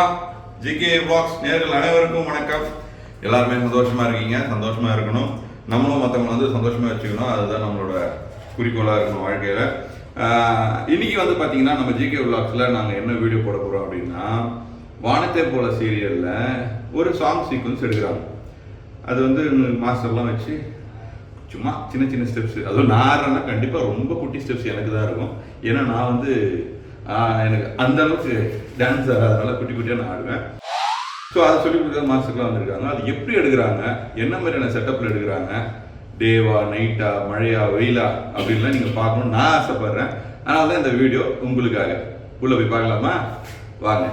வணக்கம் GK box நேர்கள் அனைவருக்கும் வணக்கம். எல்லாருமே சந்தோஷமா இருக்கீங்க. சந்தோஷமா இருக்கணும். நம்மளும் மற்றவங்க வந்து சந்தோஷமா வச்சுக்கணும். அதுதான் நம்மளோட குறிக்கோளாக இருக்கணும் வாழ்க்கையில. ஆஹ் இன்னைக்கு வந்து பார்த்தீங்கன்னா நம்ம ஜிகே விளாக்ஸில் நாங்கள் என்ன வீடியோ போட போகிறோம் அப்படின்னா வானத்தை போல சீரியலில் ஒரு சாங் சீக்வன்ஸ் எடுக்கிறாங்க. அது வந்து மாஸ்டர்லாம் வச்சு சும்மா சின்ன சின்ன ஸ்டெப்ஸ் அதுவும் நான் கண்டிப்பாக ரொம்ப குட்டி ஸ்டெப்ஸ் எனக்கு தான் இருக்கும். ஏன்னா நான் வந்து எனக்கு அந்த அளவுக்கு டான்ஸ் அதனால குட்டி குட்டியாக நான் ஆடுவேன். ஸோ அதை சொல்லி கொடுக்குற மாஸ்டர்லாம் வந்திருக்காங்க. அது எப்படி எடுக்கிறாங்க? என்ன மாதிரியான செட்டப்பில் எடுக்கிறாங்க? டேவா நைட்டா மழையா வெயிலா? அப்படின்லாம் நீங்கள் பார்க்கணும்னு நான் ஆசைப்படுறேன். அதனால தான் இந்த வீடியோ உங்களுக்காக. உள்ள போய் பார்க்கலாமா? வாங்க.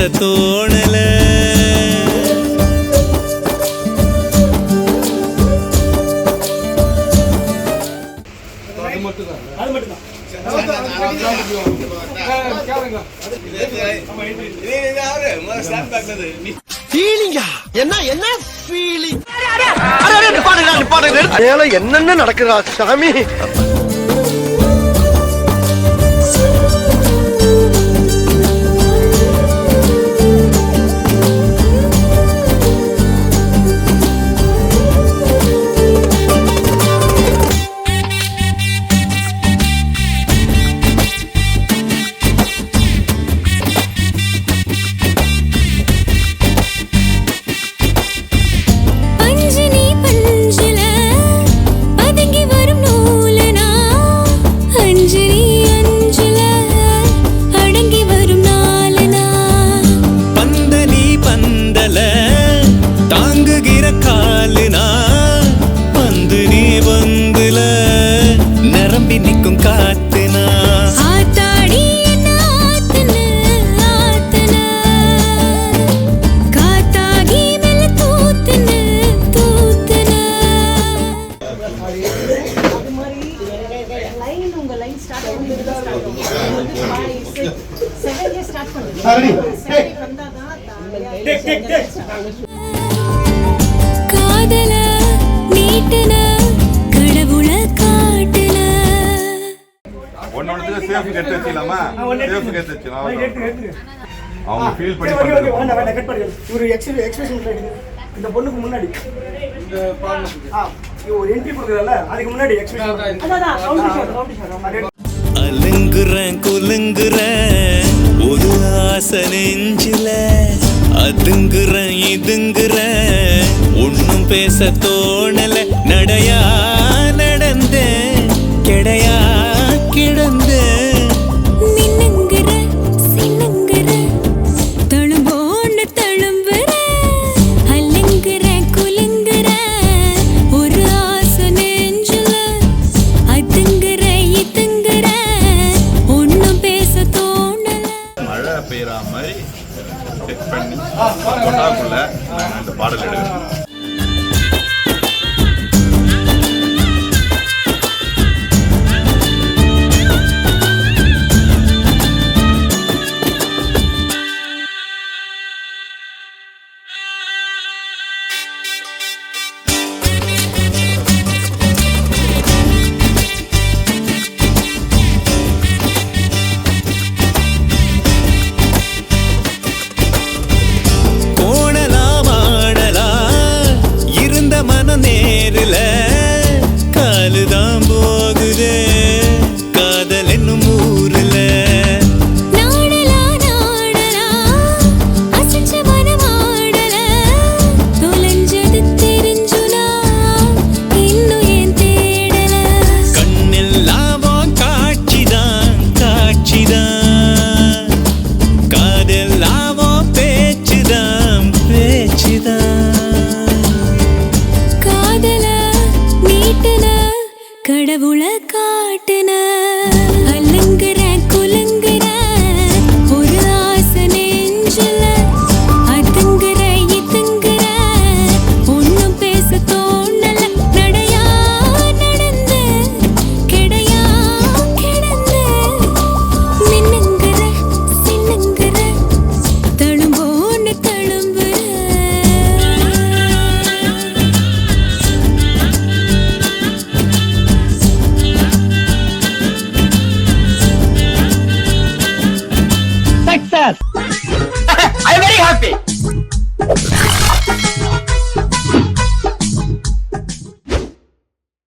பேச தோணல என்ன என்ன ஃபீலிங் என்னென்ன நடக்குதா சாமி? பண்ணுங்க செகண்ட் வந்தாதான் காதல நீட்டுன ஒன்னொன்னுக்கு சேஃப் எடுத்து வச்சுக்கலாமா சேஃப் எடுத்து எடுத்து அவங்க ஃபீல் பண்ணி வேண்டாம் வேண்டாம் கட் ஒரு எக்ஸ்பிரஷன் எடுங்க இந்த பொண்ணுக்கு முன்னாடி ஆ இது ஒரு என்ட்ரி கொடுக்குறல அதுக்கு முன்னாடி எக்ஸ்பிரஷன் அதான் கவுண்டர் ஷாட் கவுண்டர் ஷாட் அலுங்குறேன் குலுங்குறேன் ஒரு ஆசை நெஞ்சில அதுங்குறேன் இதுங்குறேன் ஒன்னும் பேச தோணல நடையா கொண்டாக்குள்ள நாங்கள் இந்த பாடல் எடுக்கிறோம் கடவுளை காட்டுன Love it.